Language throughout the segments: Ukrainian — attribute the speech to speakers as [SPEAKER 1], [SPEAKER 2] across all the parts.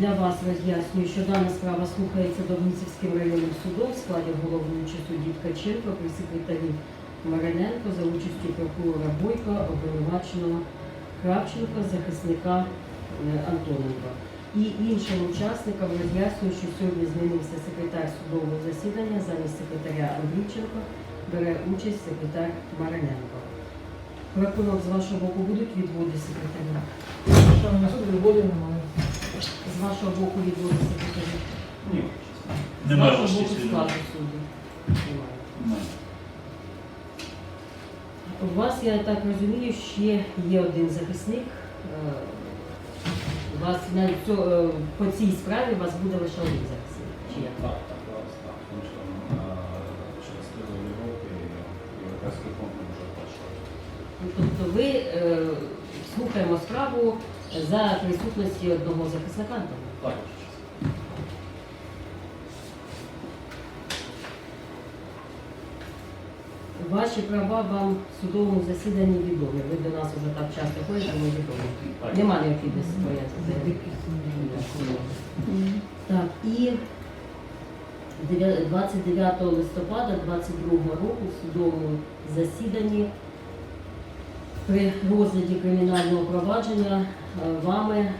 [SPEAKER 1] Для вас роз'яснюю, що дана справа слухається Добницівським районним судом в складі головуючого судді Ткаченко при секретарі Мариненко за участю прокурора Бойка, обвинуваченого Кравченка, захисника е, Антоненка. І іншим учасникам роз'яснюю, що сьогодні змінився секретар судового засідання замість секретаря Андрійченко бере участь секретар Мариненко. Прокурор з вашого боку будуть відводи секретаря?
[SPEAKER 2] Що на суд відводів немає.
[SPEAKER 1] З вашого боку відводи секретаря?
[SPEAKER 3] Ні.
[SPEAKER 1] З вашого боку складу суду? Немає. У вас, я так розумію, ще є один захисник. Е, У вас на цьо- е, по цій справі у вас буде лише один захисник. Чи як?
[SPEAKER 3] Так, так, зараз так. Тому що там е, через трудові роки європейський фонд не може оплачувати.
[SPEAKER 1] Ну, Тобто ви е, слухаємо справу за присутності одного захисника?
[SPEAKER 3] Так.
[SPEAKER 1] Ваші права вам в судовому засіданні відомі. Ви до нас вже так часто ходите, ми відомі.
[SPEAKER 3] Так.
[SPEAKER 1] Нема необхідності пояснити. Так, і 29 листопада 22 року в судовому засіданні при розгляді кримінального провадження е, вами е,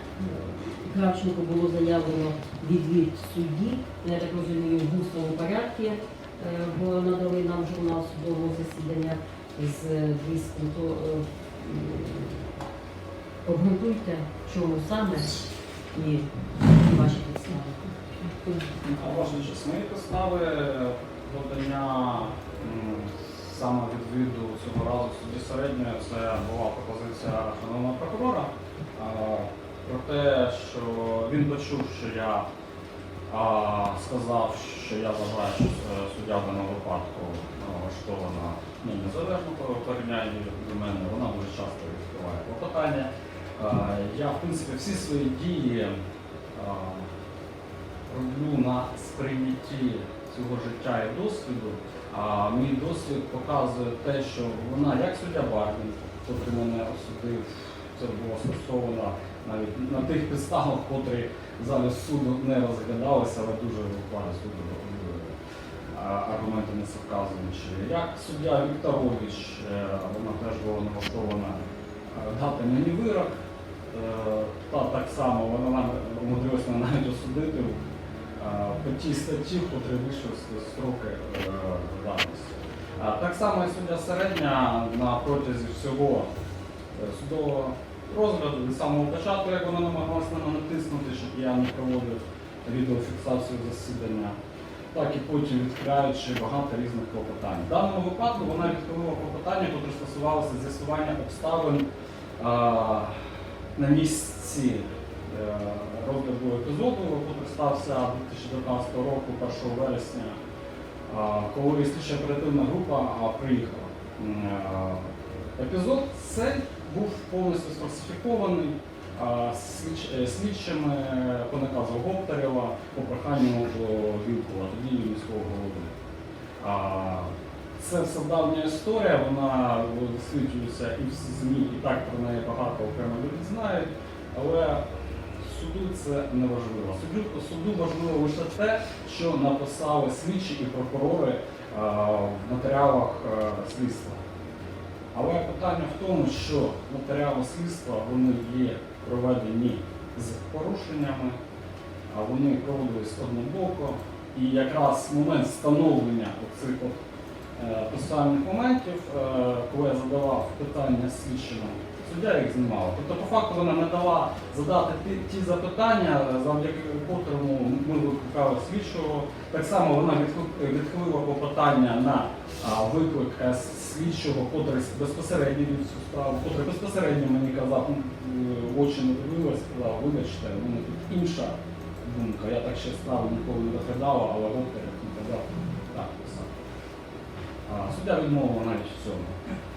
[SPEAKER 1] Кравченко було заявлено відвід судді, я так розумію, в усному порядку, е, бо надали нам журнал судового засідання з диском, то обґрунтуйте, чому саме і ваші підстави.
[SPEAKER 3] А ваша честь, мої підстави подання саме відвіду цього разу в суді середньої, це була пропозиція шановного прокурора про те, що він почув, що я сказав, що я вважаю, що е, суддя в даному випадку влаштована ну, незалежно по порівнянні до мене, вона дуже часто відкриває клопотання. Я, в принципі, всі свої дії роблю на сприйнятті цього життя і досвіду. А мій досвід показує те, що вона, як суддя Бардін, котрий мене осудив, це було стосовано навіть на тих підставах, котрі залі суду не розглядалися, але дуже укладі суду е, аргументи не вказані. Чи Як суддя Вікторович, е, вона теж була налаштована е, дати мені вирок. Та так само вона умудрилася навіть осудити е, по тій статті, в котрій вийшов строки е, давності. Так само і суддя середня на протязі всього е, судового розгляду від самого початку, як вона намагалася на мене натиснути, щоб я не проводив відеофіксацію засідання, так і потім відкриваючи багато різних клопотань. В даному випадку вона відкрила клопотання, яке стосувалося з'ясування обставин а, на місці е, розгляду епізоду, який стався 2019 року, 1 вересня, коли слідча оперативна група приїхала. Е, Епізод цей був повністю сфальсифікований е, слідчими по наказу Гоптерева по проханню Вілкова, тоді міського голови. Це все давня історія, вона висвітлюється і в ЗМІ, і так про неї багато окремо люди знають, але суду це не важливо. Суду, суду важливо лише те, що написали слідчі і прокурори а, в матеріалах а, слідства. Але питання в тому, що матеріали слідства вони є проведені з порушеннями, а вони проводились однобоко. І якраз момент встановлення оцих е, процесуальних моментів, е, коли я задавав питання слідчому, суддя їх знімала. Тобто, по факту вона не дала задати ті, ті запитання, е, завдяки котрому ми викликали слідчого. Так само вона відхи- відхилила попитання на виклик е, слідчого, котрий безпосередньо вів цю справу, котрий безпосередньо мені казав, «Ну, е, в очі не дивилась, сказав, вибачте, мене тут інша думка. Я так ще справу ніколи не розглядала, але Гоптер не казав Суддя відмовила навіть в цьому.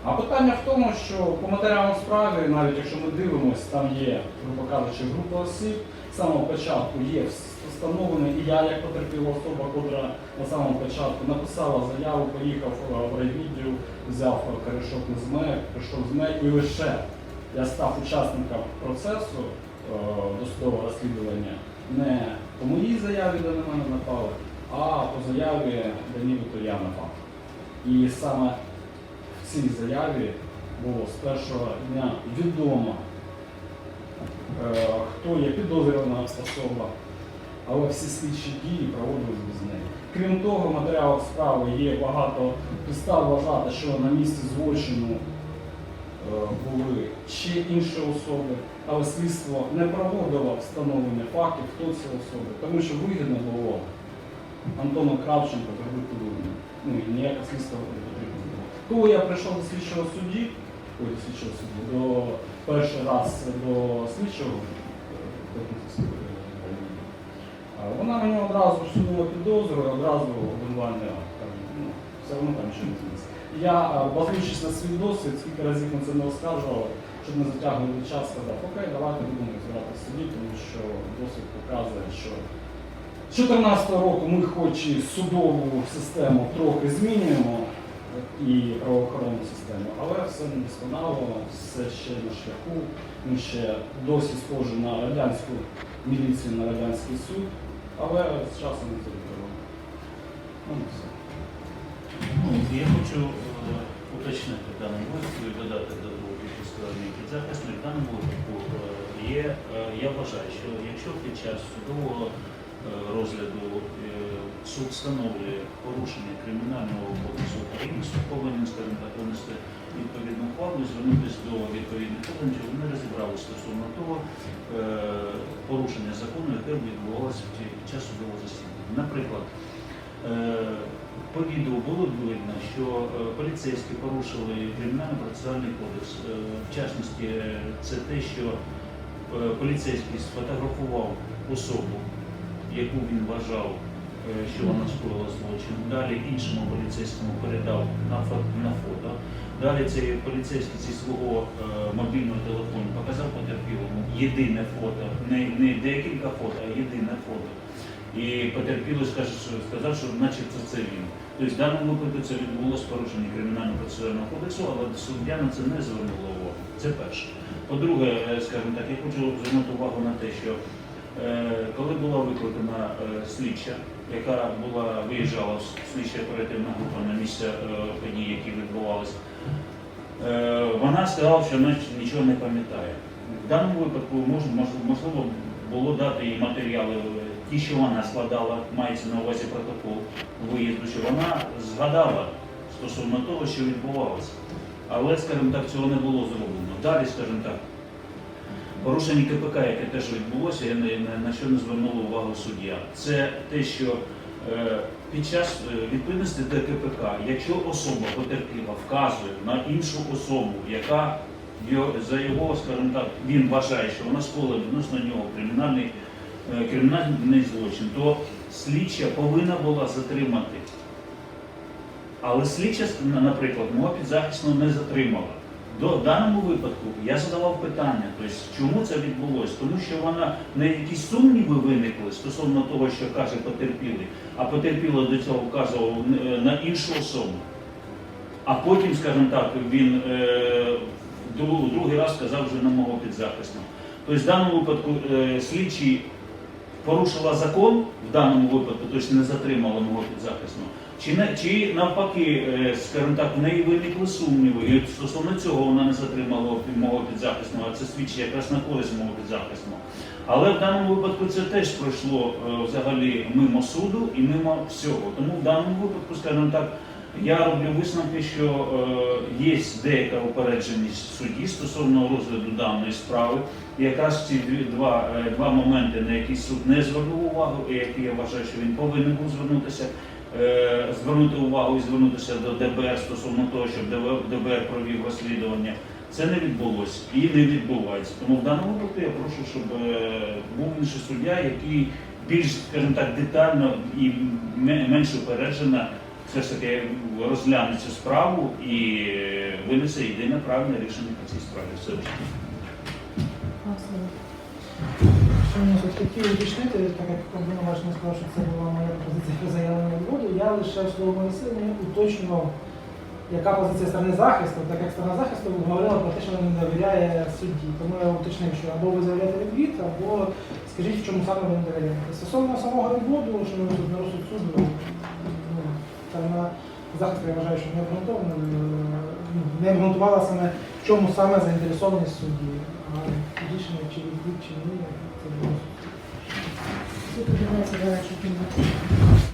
[SPEAKER 3] А питання в тому, що по матеріалам справи, навіть якщо ми дивимося, там є, грубо кажучи, група осіб, з самого початку є встановлений, і я як потерпіла особа, котра на самому початку написала заяву, поїхав е, в райвідділ, взяв е, корешок з МЕ, прийшов з МЕ, і лише я став учасником процесу е, досудового розслідування не по моїй заяві, де на мене напали, а по заяві, де нібито я напав. І саме в цій заяві було з першого дня відомо, е, хто є підозрювана особа, але всі слідчі дії проводились без неї. Крім того, в матеріалах справи є багато підстав вважати, що на місці злочину е, були ще інші особи, але слідство не проводило встановлення фактів, хто ці особи, тому що вигідно було Антону Кравченко зробити винним. Ну і ніяке слідство не потрібно було. Коли я прийшов до слідчого судді, ой, до слідчого судді, до перший раз до слідчого, е, вона мені одразу всунула підозру одразу обвинувальний акт. Ну, все одно там нічого не зміниться. Я, базуючись на свій досвід, скільки разів ми це не оскаржували, щоб не затягувати час, сказав, окей, давайте будемо розбирати в суді, тому що досвід показує, що з 2014 року ми хоч і судову систему трохи змінюємо і правоохоронну систему, але все не досконало, все ще на шляху. Ми ще досі схожі на радянську міліцію, на радянський суд, але з часом це відкриваємо. Ну, все.
[SPEAKER 4] Ну, Я хочу е, уточнити даний виступ і додати до мій підзахисник. В даному випадку є, е, я вважаю, що якщо під час судового розгляду е, суд встановлює порушення кримінального кодексу України, суд скажімо так, винести відповідну ухвалу і звернутися до відповідних органів, вони розібрали стосовно того е, порушення закону, яке відбувалося під час судового засідання. Наприклад, Е, По відео було видно, що е, поліцейські порушили кримінально-процесуальний кодекс. Е, В частності, е, це те, що е, поліцейський сфотографував особу, яку він вважав, е, що вона скоїла злочин. Далі іншому поліцейському передав на фото. На фото. Далі цей поліцейський зі свого е, мобільного телефону показав потерпілому єдине фото, не, не декілька фото, а єдине фото. І потерпілий сказав, що начебто це він. Тобто в даному випадку це відбулося порушення кримінального процесуального кодексу, але суддя на це не звернула увагу. Це перше. По-друге, е, скажімо так, я хочу звернути увагу на те, що коли була викликана е, слідча, яка була виїжджала слідча оперативна група на місце е, подій, які відбувалися, е, вона сказала, що вона нічого не пам'ятає. В даному випадку мож- мож- можливо було дати їй матеріали, е, ті, що вона складала, мається на увазі протокол виїзду, що вона згадала стосовно того, що відбувалося. Але, скажімо так, цього не було зроблено. Далі, скажімо так, порушення КПК, яке теж відбулося, я на, що не звернула увагу суддя. Це те, що е, під час е, відповідності до КПК, якщо особа потерпіла вказує на іншу особу, яка за його, скажімо так, він вважає, що вона скоїла відносно нього кримінальний, е, кримінальний злочин, то слідча повинна була затримати. Але слідча, наприклад, мого підзахисного не затримала. В даному випадку я задавав питання, тобто, чому це відбулося? Тому що вона не якісь сумніви виникли стосовно того, що каже потерпілий, а потерпілий до цього вказував е, на іншу особу. А потім, скажімо так, він е, друг- другий раз сказав вже на мого підзахисного. Тобто в даному випадку е, слідчий порушила закон в даному випадку, тобто не затримала мого підзахисного. Чи, чи навпаки, е, скажімо так, в неї виникли сумніви, і стосовно цього вона не затримала мого підзахисного, а це свідчить якраз на користь мого підзахисного. Але в даному випадку це теж пройшло е, взагалі мимо суду і мимо всього. Тому в даному випадку, скажімо так, я роблю висновки, що е, є деяка упередженість судді стосовно розгляду даної справи. І якраз ці два, два моменти, на які суд не звернув увагу, і які я вважаю, що він повинен був звернутися, звернути увагу і звернутися до ДБР стосовно того, щоб ДБР провів розслідування. Це не відбулося і не відбувається. Тому в даному випадку я прошу, щоб е, був інший суддя, який більш, скажімо так, детально і менш упереджено все ж таки розгляне цю справу і е, винесе єдине правильне рішення по цій справі. Все.
[SPEAKER 2] Шановні суд, хотів уточнити, так як обвинувачений сказав, що це була моя позиція про заявлення відводу, я лише в своєму засіданні уточнював яка позиція сторони захисту, так як сторона захисту говорила про те, що вона не довіряє судді. Тому я уточнив, що або ви заявляєте відвід, або скажіть, в чому саме ви не довіряєте. Стосовно самого відводу, що ми тут на розсуд суду, ну, сторона захисту, я вважаю, що не обґрунтовано, ну, не обґрунтувала саме, в чому саме заінтересованість судді. Рішення чи відвід, чи ні, це
[SPEAKER 1] подивляється далі, що